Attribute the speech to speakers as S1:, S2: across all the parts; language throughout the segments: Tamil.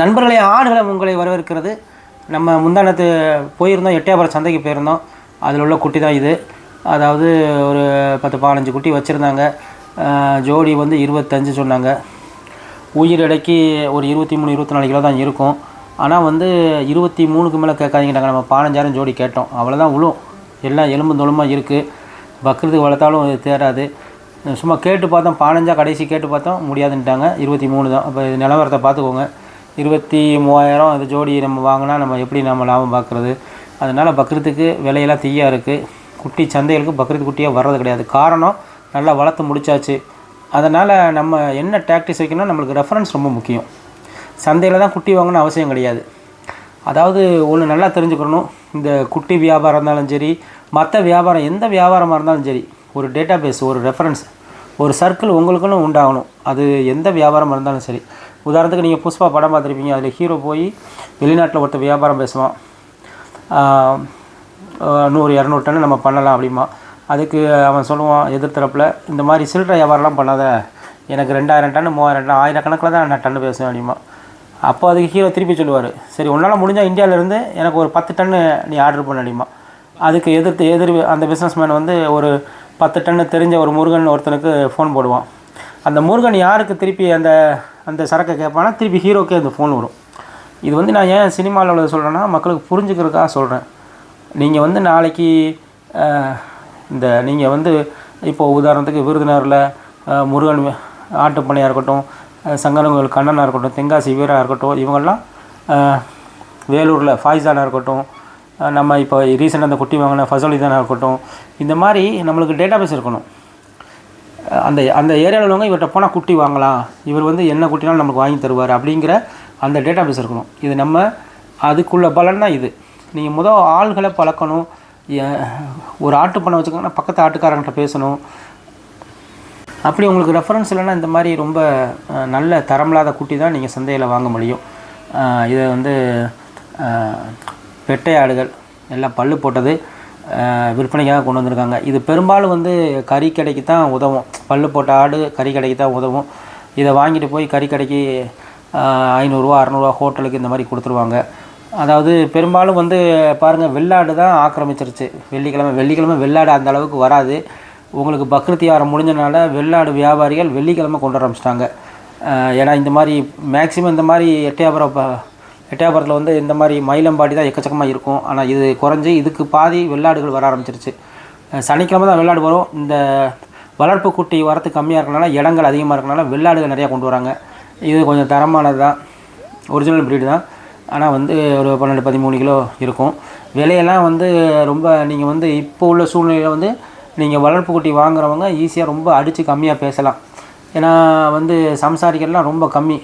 S1: நண்பர்களே ஆடுகளம் உங்களை வரவேற்கிறது. நம்ம முந்தானத்து போயிருந்தோம் எட்டயபுரம் சந்தைக்கு போயிருந்தோம். அதில் உள்ள குட்டி தான் இது. அதாவது ஒரு பத்து பதினஞ்சு குட்டி வச்சுருந்தாங்க. ஜோடி வந்து இருபத்தஞ்சு சொன்னாங்க. உயிர் எடைக்கு ஒரு இருபத்தி மூணு இருபத்தி நாலு கிலோ தான் இருக்கும். ஆனால் வந்து இருபத்தி மூணுக்கு மேலே கேட்காதீங்கட்டாங்க. நம்ம பதினஞ்சாயிரம் ஜோடி கேட்டோம். அவ்வளோதான் உழும். எல்லாம் எலும்பு தொழுமாக இருக்குது பக்ரீத்துக்கு வளர்த்தாலும் இது தேராது. சும்மா கேட்டு பார்த்தோம். பதினஞ்சா கடைசி கேட்டு பார்த்தோம். முடியாதுன்ட்டாங்க. இருபத்தி மூணு தான். அப்போ நிலவரத்தை பார்த்துக்கோங்க. இருபத்தி மூவாயிரம் அது ஜோடி நம்ம வாங்கினா நம்ம எப்படி நம்ம லாபம் பார்க்குறது? அதனால் பக்ரீத்துக்கு விலையெல்லாம் தீயாக இருக்குது குட்டி சந்தைகளுக்கு பக்ரீத் குட்டியாக வர்றது கிடையாது. காரணம் நல்லா வளர்த்து முடிச்சாச்சு. அதனால் நம்ம என்ன டாக்டிஸ் வைக்கணும் நம்மளுக்கு ரெஃபரன்ஸ் ரொம்ப முக்கியம். சந்தையில் தான் குட்டி வாங்கணும்னு அவசியம் கிடையாது. அதாவது ஒன்று நல்லா தெரிஞ்சுக்கணும். இந்த குட்டி வியாபாரம் இருந்தாலும் சரி மற்ற வியாபாரம் எந்த வியாபாரமாக இருந்தாலும் சரி ஒரு டேட்டா பேஸ் ஒரு ரெஃபரன்ஸ் ஒரு சர்க்கிள் உங்களுக்குன்னு உண்டாகணும். அது எந்த வியாபாரமாக இருந்தாலும் சரி. உதாரணத்துக்கு நீங்கள் புஷ்பா படம் பார்த்துருப்பீங்க. அதில் ஹீரோ போய் வெளிநாட்டில் ஒருத்தர் வியாபாரம் பேசுவான். நூறு இரநூறு டன் நம்ம பண்ணலாம் அப்படிமா அதுக்கு அவன் சொல்லுவான் எதிர்த்தரப்பில் இந்த மாதிரி சில்லறை வியாபாரம்லாம் பண்ணாத. எனக்கு ரெண்டாயிரம் டன் மூவாயிரம் டன் ஆயிரக்கணக்கில் தான் நான் டன்னு பேசுவேன் அப்படிமா அப்போ அதுக்கு ஹீரோ திருப்பி சொல்லுவார். சரி உன்னால் முடிஞ்சால் இந்தியாவிலேருந்து எனக்கு ஒரு பத்து டன்னு நீ ஆர்டர் பண்ண அடிமா அதுக்கு எதிர்த்து எதிர் அந்த பிஸ்னஸ்மேன் வந்து ஒரு பத்து டன்னு தெரிஞ்ச ஒரு முருகன் ஒருத்தனுக்கு ஃபோன் போடுவான். அந்த முருகன் யாருக்கு திருப்பி அந்த அந்த சரக்கை கேட்பானா திருப்பி ஹீரோக்கே அந்த ஃபோன் வரும். இது வந்து நான் ஏன் சினிமாவில் உள்ளது சொல்கிறேன்னா மக்களுக்கு புரிஞ்சுக்கிறதுக்காக சொல்கிறேன் நீங்கள் வந்து நாளைக்கு இந்த நீங்கள் வந்து இப்போது உதாரணத்துக்கு விருதுநகரில் முருகன் ஆட்டுப்பண்ணையாக இருக்கட்டும் சங்கரங்கோவில் கண்ணனாக இருக்கட்டும் தென்காசி வீராக இருக்கட்டும் இவங்கெல்லாம் வேலூரில் ஃபாய்ஸானாக இருக்கட்டும் நம்ம இப்போ ரீசெண்டாக அந்த குட்டி வாங்கின ஃபசோலிதானாக இருக்கட்டும் இந்த மாதிரி நம்மளுக்கு டேட்டாபேஸ் இருக்கணும். அந்த அந்த ஏரியாவில் உள்ளவங்க இவர்கிட்ட போனால் குட்டி வாங்கலாம். இவர் வந்து என்ன குட்டினாலும் நமக்கு வாங்கி தருவார் அப்படிங்கிற அந்த டேட்டாபேஸ் இருக்கணும். இது நம்ம அதுக்குள்ள பலன் தான் இது. நீங்கள் முதல் ஆள்களை பழக்கணும். ஏ- ஒரு ஆட்டு பண்ண வச்சுக்கோங்கன்னா பக்கத்து ஆட்டுக்காரங்கிட்ட பேசணும். அப்படி உங்களுக்கு ரெஃபரன்ஸ் இல்லைன்னா இந்த மாதிரி ரொம்ப நல்ல தரமில்லாத குட்டி தான் நீங்கள் சந்தையில் வாங்க முடியும். இதை வந்து பெட்டை ஆடுகள் எல்லாம் பல்லு போட்டது. விற்பனைக்காக கொண்டு வந்திருக்காங்க. இது பெரும்பாலும் வந்து கறி கடைக்கு தான் உதவும். பல்லு போட்ட ஆடு கறி கடைக்கு தான் உதவும். இதை வாங்கிட்டு போய் கறி கடைக்கு ஐநூறுரூவா அறநூறுவா ஹோட்டலுக்கு இந்த மாதிரி கொடுத்துருவாங்க. அதாவது பெரும்பாலும் வந்து பாருங்கள் வெள்ளாடு தான் ஆக்கிரமிச்சிருச்சு. வெள்ளிக்கிழமை வெள்ளிக்கிழமை வெள்ளாடு அந்த அளவுக்கு வராது. உங்களுக்கு பக்ரீத் வாரம் முடிஞ்சனால வெள்ளாடு வியாபாரிகள் வெள்ளிக்கிழமை கொண்டு வர ஆரம்பிச்சிட்டாங்க. ஏன்னா இந்த மாதிரி மேக்சிமம் இந்த மாதிரி எட்டையாபுரம் எட்டயபுரத்தில் வந்து இந்த மாதிரி மயிலம்பாடி தான் எக்கச்சக்கமாக இருக்கும். ஆனால் இது குறைஞ்சி இதுக்கு பாதி வெள்ளாடுகள் வர ஆரம்பிச்சிருச்சு. சனிக்கிழமை தான் வெள்ளாடு வரும். இந்த வளர்ப்பு குட்டி வரத்து கம்மியாக இருக்கனால இடங்கள் அதிகமாக இருக்கனால வெள்ளாடுகள் நிறையா கொண்டு வராங்க. இது கொஞ்சம் தரமானது தான். ஒரிஜினல் ப்ரீடு தான். ஆனால் வந்து ஒரு பன்னெண்டு பதிமூணு கிலோ இருக்கும். விலையெல்லாம் வந்து ரொம்ப நீங்கள் வந்து இப்போ உள்ள சூழ்நிலையில் வந்து நீங்கள் வளர்ப்பு குட்டி வாங்குறவங்க ஈஸியாக ரொம்ப அடித்து கம்மியாக பேசலாம். ஏன்னா வந்து சம்சாரிகள்லாம் ரொம்ப கம்மி.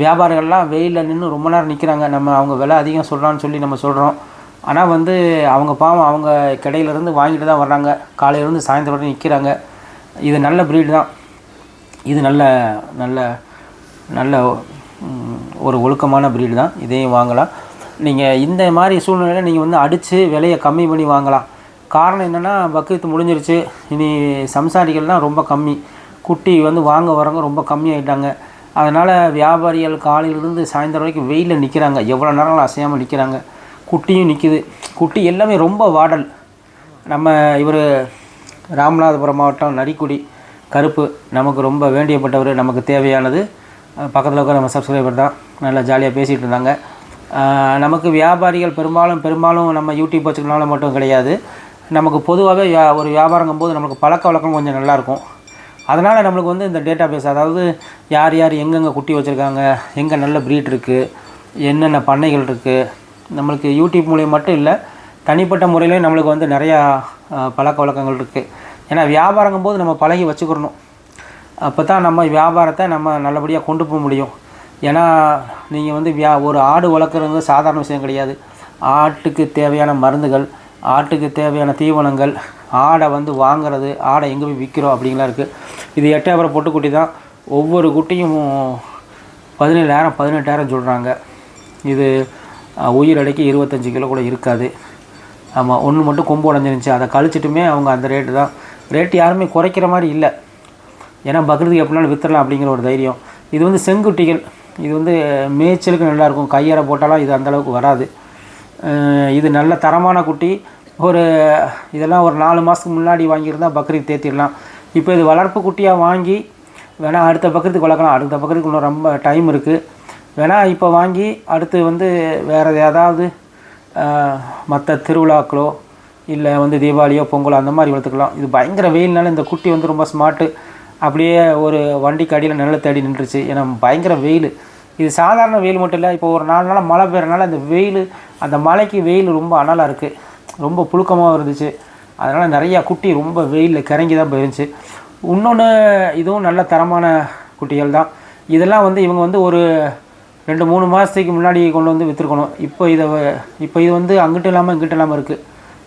S1: வியாபாரிகள்லாம் வெயிலில் நின்று ரொம்ப நேரம் நிற்கிறாங்க நம்ம அவங்க விலை அதிகம் சொல்கிறான்னு சொல்லி நம்ம சொல்கிறோம் ஆனால் வந்து அவங்க பாவம் அவங்க கடையிலேருந்து வாங்கிட்டு தான் வர்றாங்க. காலையிலேருந்து சாயந்தரம் வரைக்கும் நிற்கிறாங்க இது நல்ல ப்ரீடு தான். இது நல்ல நல்ல நல்ல ஒரு ஒழுக்கமான ப்ரீடு தான். இதையும் வாங்கலாம். நீங்கள் இந்த மாதிரி சூழ்நிலையில் நீங்கள் வந்து அடித்து விலையை கம்மி பண்ணி வாங்கலாம். காரணம் என்னென்னா பக்ரீத் முடிஞ்சிருச்சு. இனி சம்சாரிகள்லாம் ரொம்ப கம்மி. குட்டி வந்து வாங்க வரவங்க ரொம்ப கம்மியாகிட்டாங்க அதனால் வியாபாரிகள் காலையிலேருந்து சாயந்தரம் வரைக்கும் வெயிலில் நிற்கிறாங்க எவ்வளோ நேரம் அசையாமல் நிற்கிறாங்க குட்டியும் நிற்கிது குட்டி எல்லாமே ரொம்ப வாடல். நம்ம இவர் ராமநாதபுரம் மாவட்டம் நரிக்குடி. கருப்பு நமக்கு ரொம்ப வேண்டியப்பட்டவர் நமக்கு தேவையானது. பக்கத்தில் உட்கார நம்ம சப்ஸ்கிரைபர் தான். நல்லா ஜாலியாக பேசிகிட்டு இருந்தாங்க. நமக்கு வியாபாரிகள் பெரும்பாலும் பெரும்பாலும் நம்ம யூடியூப் வச்சுக்கனால மட்டும் கிடையாது. நமக்கு பொதுவாகவே வியா- ஒரு வியாபாரங்கும் போது நமக்கு பழக்க வழக்கம் கொஞ்சம் நல்லாயிருக்கும் அதனால் நம்மளுக்கு வந்து இந்த டேட்டா பேஸ் அதாவது யார் யார் எங்கெங்கே குட்டி வச்சுருக்காங்க எங்கே நல்ல ப்ரீட் இருக்குது என்னென்ன பண்ணைகள் இருக்குது நம்மளுக்கு யூடியூப் மூலியம் மட்டும் இல்லை தனிப்பட்ட முறையிலையும் நம்மளுக்கு வந்து நிறையா பழக்க வழக்கங்கள் இருக்குது ஏன்னா வியாபாரங்கும் போது நம்ம பழகி வச்சுக்கிறணும். அப்போ தான் நம்ம வியாபாரத்தை நம்ம நல்லபடியாக கொண்டு போக முடியும். ஏன்னா நீங்கள் வந்து வியா ஒரு ஆடு வளர்க்குறது சாதாரண விஷயம் கிடையாது. ஆட்டுக்கு தேவையான மருந்துகள் ஆட்டுக்கு தேவையான தீவனங்கள் ஆடை வந்து வாங்குறது ஆடை எங்கே போய் விற்கிறோம் அப்படிங்கலாம் இருக்குது இது எட்டாயிரம் பொட்டுக்குட்டி தான். ஒவ்வொரு குட்டியும் பதினேழாயிரம் பதினெட்டாயிரம் சொல்கிறாங்க இது உயிர் அடைக்கி இருபத்தஞ்சி கிலோ கூட இருக்காது. ஆமாம் ஒன்று மட்டும் கொம்பு உடஞ்சிருந்துச்சு. அதை கழிச்சிட்டுமே அவங்க அந்த ரேட்டு தான். ரேட்டு யாருமே குறைக்கிற மாதிரி இல்லை. ஏன்னா பக்ரீத்துக்கு எப்படினாலும் விற்றுலாம் அப்படிங்கிற ஒரு தைரியம். இது வந்து செங்குட்டிகள். இது வந்து மேய்ச்சலுக்கு நல்லாயிருக்கும் கையறை போட்டாலும் இது அந்தளவுக்கு வராது. இது நல்ல தரமான குட்டி. ஒரு இதெல்லாம் ஒரு நாலு மாதத்துக்கு முன்னாடி வாங்கியிருந்தால் பக்ரீத் தேத்திடலாம். இப்போ இது வளர்ப்பு குட்டியாக வாங்கி வேணால் அடுத்த பக்கத்துக்கு வளர்க்கலாம். அடுத்த பக்கத்துக்கு இன்னும் ரொம்ப டைம் இருக்குது வேணால் இப்போ வாங்கி அடுத்து வந்து வேறு ஏதாவது மற்ற திருவிழாக்களோ இல்லை வந்து தீபாவளியோ பொங்கலோ அந்த மாதிரி வளர்த்துக்கலாம். இது பயங்கர வெயில்னால இந்த குட்டி வந்து ரொம்ப ஸ்மார்ட்டு அப்படியே ஒரு வண்டிக்கு அடியில் நிழல் தேடி நின்றுச்சு. ஏன்னா பயங்கர வெயில். இது சாதாரண வெயில் மட்டும் இல்லை இப்போ ஒரு நாலு நாள் மழை பெய்யறனால அந்த வெயில் அந்த மழைக்கு வெயில் ரொம்ப அனலாக இருக்குது ரொம்ப புழுக்கமாக இருந்துச்சு. அதனால் நிறையா குட்டி ரொம்ப வெயிலில் கறங்கி தான் போயிருந்துச்சு இன்னொன்று இதுவும் நல்ல தரமான குட்டிகள் தான். இதெல்லாம் வந்து இவங்க வந்து ஒரு ரெண்டு மூணு மாதத்துக்கு முன்னாடி கொண்டு வந்து விற்றுருக்கணும் இப்போ இதை வ- இப்போ இது வந்து அங்கிட்டும் இல்லாமல் இங்கிட்ட இல்லாமல் இருக்குது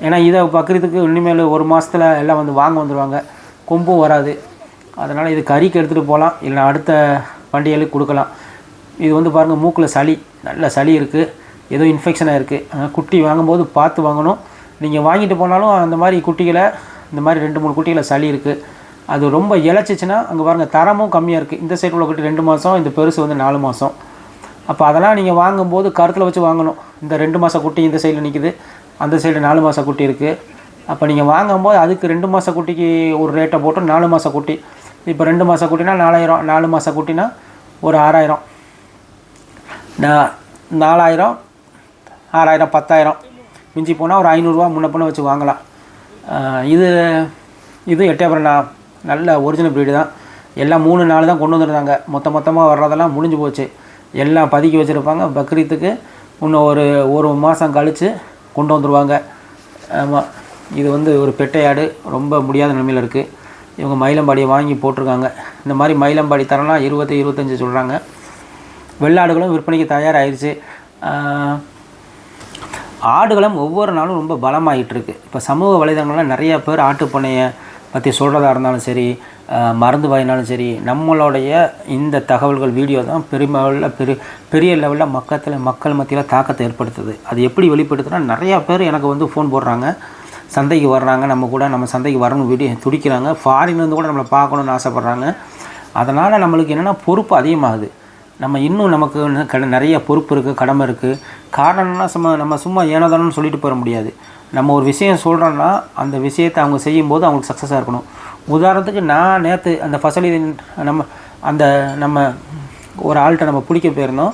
S1: ஏன்னா இதை பக்கிறதுக்கு இனிமேல் ஒரு மாதத்தில் எல்லாம் வந்து வாங்க வந்துடுவாங்க கொம்பும் வராது. அதனால் இது கறிக்கு எடுத்துகிட்டு போகலாம் இல்லை அடுத்த பண்டிகைகளுக்கு கொடுக்கலாம். இது வந்து பாருங்கள் மூக்கில் சளி நல்ல சளி இருக்குது ஏதோ இன்ஃபெக்ஷனாக இருக்குது குட்டி வாங்கும்போது பார்த்து வாங்கணும். நீங்கள் வாங்கிட்டு போனாலும் அந்த மாதிரி குட்டிகளை இந்த மாதிரி ரெண்டு மூணு குட்டிகளை சளி இருக்குது அது ரொம்ப இழைச்சிச்சின்னா அங்கே பாருங்கள் தரமும் கம்மியாக இருக்குது இந்த சைடு உள்ள குட்டி ரெண்டு மாதம் இந்த பெருசு வந்து நாலு மாதம் அப்போ அதெல்லாம் நீங்கள் வாங்கும்போது கருத்தில் வச்சு வாங்கணும். இந்த ரெண்டு மாத குட்டி இந்த சைடில் நிற்கிது அந்த சைடு நாலு மாத குட்டி இருக்குது அப்போ நீங்கள் வாங்கும்போது அதுக்கு ரெண்டு மாத குட்டிக்கு ஒரு ரேட்டை போட்டு நாலு மாத குட்டி. இப்போ ரெண்டு மாத குட்டினா நாலாயிரம் நாலு மாத குட்டினா ஒரு ஆறாயிரம். நான் நாலாயிரம் ஆறாயிரம் பத்தாயிரம். மிஞ்சி போனால் ஒரு ஐநூறுரூவா முன்ன பண்ண வச்சு வாங்கலாம். இது இது எட்டயபுரம் நல்ல ஒரிஜினல் ப்ரீடு தான். எல்லாம் மூணு நாள் தான் கொண்டு வந்துருந்தாங்க. மொத்த மொத்தமாக வர்றதெல்லாம் முடிஞ்சு போச்சு. எல்லாம் பதுக்கி வச்சுருப்பாங்க. பக்ரீத்துக்கு இன்னும் ஒரு ஒரு மாதம் கழித்து கொண்டு வந்துடுவாங்க ஆமாம் இது வந்து ஒரு பெட்டையாடு ரொம்ப முடியாத நிலைமையில் இருக்குது இவங்க மயிலம்பாடியை வாங்கி போட்டிருக்காங்க. இந்த மாதிரி மயிலம்பாடி தரலாம் இருபத்தி இருபத்தஞ்சி சொல்கிறாங்க வெள்ளாடுகளும் விற்பனைக்கு தயாராகிடுச்சு ஆடுகளும் ஒவ்வொரு நாளும் ரொம்ப பலமாயிட்டு இருக்கு இப்போ சமூக வலைதளங்கள்லாம் நிறைய பேர் ஆட்டுப்பணையை பற்றி சொல்கிறதா இருந்தாலும் சரி மருந்து வாயினாலும் சரி நம்மளுடைய இந்த தகவல்கள் வீடியோ தான் பெருமளவில் பெரிய பெரிய லெவலில் மக்கத்தில் மக்கள் மத்தியில் தாக்கத்தை ஏற்படுத்துது. அது எப்படி வெளிப்படுத்துனா நிறையா பேர் எனக்கு வந்து ஃபோன் போடுறாங்க. சந்தைக்கு வர்றாங்க. நம்ம கூட நம்ம சந்தைக்கு வரணும் வீடியோ துடிக்கிறாங்க. ஃபாரின் வந்து கூட நம்மளை பார்க்கணுன்னு ஆசைப்பட்றாங்க. அதனால் நம்மளுக்கு என்னென்னா பொறுப்பு அதிகமாகுது. நம்ம இன்னும் நமக்கு ந- கட- நிறைய பொறுப்பு இருக்குது கடமை இருக்குது காரணம்னா சும்மா நம்ம சும்மா ஏனோதானு சொல்லிட்டு போயிட முடியாது. நம்ம ஒரு விஷயம் சொல்கிறோன்னா அந்த விஷயத்தை அவங்க செய்யும்போது அவங்களுக்கு சக்ஸஸாக இருக்கணும். உதாரணத்துக்கு நான் நேற்று அந்த ஃபசலி நம்ம அந்த நம்ம ஒரு ஆள்கிட்ட நம்ம பிடிக்க போயிருந்தோம்.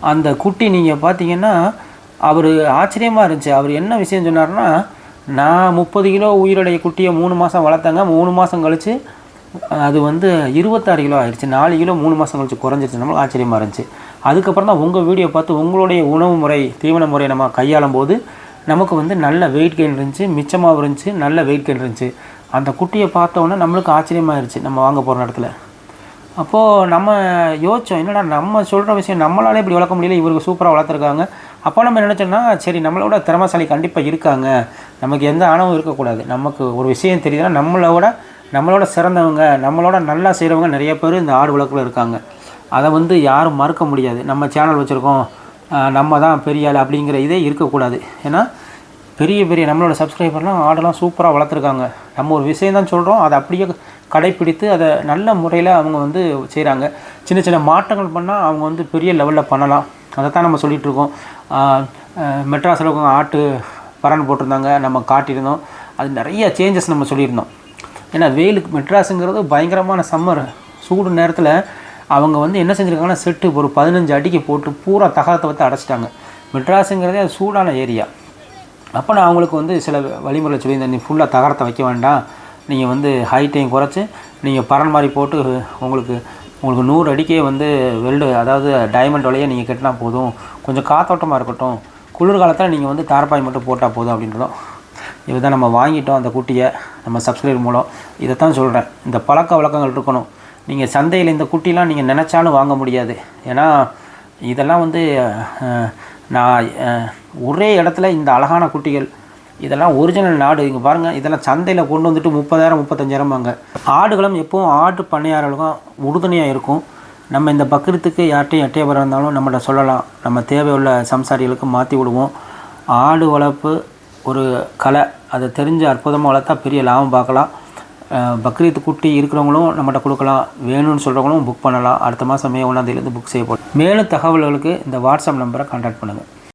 S1: அந்த குட்டி நீங்கள் பார்த்தீங்கன்னா அவர் ஆச்சரியமாக இருந்துச்சு. அவர் என்ன விஷயம் சொன்னார்னா நான் முப்பது கிலோ உயிரோடைய குட்டியை மூணு மாதம் வளர்த்தேங்க. மூணு மாதம் கழித்து அது வந்து இருபத்தாறு கிலோ ஆயிடுச்சு. நாலு கிலோ மூணு மாதம் கழிச்சு குறைஞ்சிருச்சு. நம்மளுக்கு ஆச்சரியமாக இருந்துச்சு. அதுக்கப்புறம் தான் உங்கள் வீடியோ பார்த்து உங்களுடைய உணவு முறை தீவன முறை நம்ம கையாளும் போது நமக்கு வந்து நல்ல வெயிட் கெயின் இருந்துச்சு மிச்சமாகவும் இருந்துச்சு நல்ல வெயிட் கெயின் இருந்துச்சு. அந்த குட்டியை பார்த்தோன்னே நம்மளுக்கு ஆச்சரியமாயிருச்சு நம்ம வாங்க போகிற இடத்துல. அப்போது நம்ம யோசித்தோம் என்னடா நம்ம சொல்கிற விஷயம் நம்மளாலே இப்படி வளர்க்க முடியல இவருக்கு சூப்பராக வளர்த்துருக்காங்க. அப்போ நம்ம நினச்சோன்னா சரி நம்மளோட திறமசாலி கண்டிப்பாக இருக்காங்க. நமக்கு எந்த ஆணவம் இருக்கக்கூடாது. நமக்கு ஒரு விஷயம் தெரியுதுன்னா நம்மளோட நம்மளோட சிறந்தவங்க நம்மளோட நல்லா செய்கிறவங்க நிறைய பேர் இந்த ஆடு வளர்ப்பில் இருக்காங்க. அதை வந்து யாரும் மறுக்க முடியாது. நம்ம சேனல் வச்சுருக்கோம். நம்ம தான் பெரிய ஆள் அப்படிங்கிற இதே இருக்கக்கூடாது. ஏன்னா பெரிய பெரிய நம்மளோட சப்ஸ்கிரைபர்லாம் ஆடெல்லாம் சூப்பராக வளர்த்துருக்காங்க. நம்ம ஒரு விஷயம் தான் சொல்கிறோம் அதை அப்படியே கடைப்பிடித்து அதை நல்ல முறையில் அவங்க வந்து செய்கிறாங்க சின்ன சின்ன மாற்றங்கள் பண்ணால் அவங்க வந்து பெரிய லெவலில் பண்ணலாம். அதை தான் நம்ம சொல்லிகிட்ருக்கோம் மெட்ராஸில் இருக்கவங்க ஆட்டு பரன் போட்டிருந்தாங்க. நம்ம காட்டியிருந்தோம். அது நிறைய சேஞ்சஸ் நம்ம சொல்லியிருந்தோம். ஏன்னா வெயிலுக்கு மெட்ராஸுங்கிறது பயங்கரமான சம்மர் சூடு நேரத்தில் அவங்க வந்து என்ன செஞ்சுருக்காங்கன்னா செட்டு ஒரு பதினஞ்சு அடிக்கு போட்டு பூரா தகரத்தை வந்து அடைச்சிட்டாங்க. மெட்ராஸுங்கிறதே அது சூடான ஏரியா அப்போ நான் அவங்களுக்கு வந்து சில வழிமுறை சொல்லியிருந்தேன். நீ ஃபுல்லாக தகரத்தை வைக்க வேண்டாம். நீங்கள் வந்து ஹைட்டையும் குறைச்சி நீங்கள் பரன் மாதிரி போட்டு உங்களுக்கு உங்களுக்கு நூறு அடிக்கே வந்து வெல்டு அதாவது டைமண்ட் வலையை நீங்கள் கட்டினா போதும். கொஞ்சம் காத்தோட்டமாக இருக்கட்டும். குளிர்காலத்தில் நீங்கள் வந்து தார்பாய் மட்டும் போட்டால் போதும் அப்படின்றதும். இதுதான் நம்ம வாங்கிட்டோம் அந்த குட்டியை நம்ம சப்ஸ்கிரைப் மூலம். இதை தான் சொல்கிறேன் இந்த பழக்க வழக்கங்கள் இருக்கணும். நீங்கள் சந்தையில் இந்த குட்டிலாம் நீங்கள் நினச்சாலும் வாங்க முடியாது. ஏன்னா இதெல்லாம் வந்து நான் ஒரே இடத்துல இந்த அழகான குட்டிகள் இதெல்லாம் ஒரிஜினல் நாடு. இங்கே பாருங்கள் இதெல்லாம் சந்தையில் கொண்டு வந்துட்டு முப்பதாயிரம் முப்பத்தஞ்சாயிரம் வாங்க ஆடுகளும் எப்பவும் ஆடு பண்ணையாளர்களும் உறுதுணையாக இருக்கும். நம்ம இந்த பக்கத்துக்கு யார்ட்டையும் எட்டையபுரம் இருந்தாலும் நம்மகிட்ட சொல்லலாம். நம்ம தேவையுள்ள சம்சாரிகளுக்கு மாற்றி விடுவோம். ஆடு வளர்ப்பு ஒரு கலை அதை தெரிஞ்சு அற்புதமாக வளர்த்தா பெரிய லாபம் பார்க்கலாம். பக்ரீத் குட்டி இருக்கிறவங்களும் நம்மகிட்ட கொடுக்கலாம். வேணும்னு சொல்கிறவங்களும் புக் பண்ணலாம். அடுத்த மாதம் மே ஒன்றாந்தேதியிலேருந்து புக் செய்யப்படும். மேலும் தகவல்களுக்கு இந்த வாட்ஸ்அப் நம்பரை கான்டாக்ட் பண்ணுங்கள்